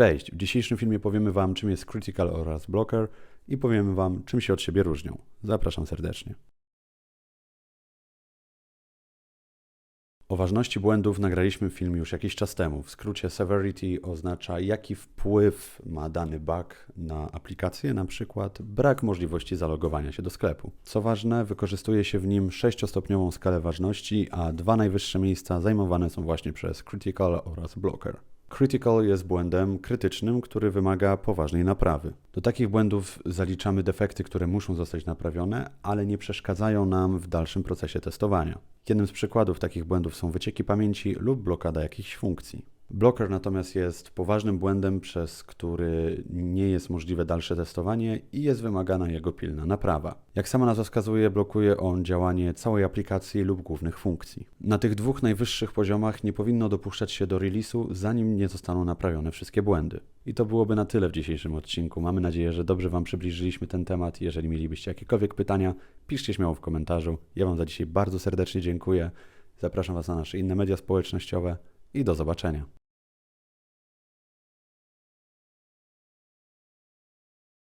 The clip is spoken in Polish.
Cześć! W dzisiejszym filmie powiemy Wam, czym jest Critical oraz Blocker i powiemy Wam, czym się od siebie różnią. Zapraszam serdecznie. O ważności błędów nagraliśmy film już jakiś czas temu. W skrócie severity oznacza jaki wpływ ma dany bug na aplikację, na przykład brak możliwości zalogowania się do sklepu. Co ważne, wykorzystuje się w nim sześciostopniową skalę ważności, a dwa najwyższe miejsca zajmowane są właśnie przez critical oraz blocker. Critical jest błędem krytycznym, który wymaga poważnej naprawy. Do takich błędów zaliczamy defekty, które muszą zostać naprawione, ale nie przeszkadzają nam w dalszym procesie testowania. Jednym z przykładów takich błędów są wycieki pamięci lub blokada jakichś funkcji. Blocker natomiast jest poważnym błędem, przez który nie jest możliwe dalsze testowanie i jest wymagana jego pilna naprawa. Jak sama nazwa wskazuje, blokuje on działanie całej aplikacji lub głównych funkcji. Na tych dwóch najwyższych poziomach nie powinno dopuszczać się do release'u, zanim nie zostaną naprawione wszystkie błędy. I to byłoby na tyle w dzisiejszym odcinku. Mamy nadzieję, że dobrze Wam przybliżyliśmy ten temat. Jeżeli mielibyście jakiekolwiek pytania, piszcie śmiało w komentarzu. Ja Wam za dzisiaj bardzo serdecznie dziękuję. Zapraszam Was na nasze inne media społecznościowe i do zobaczenia.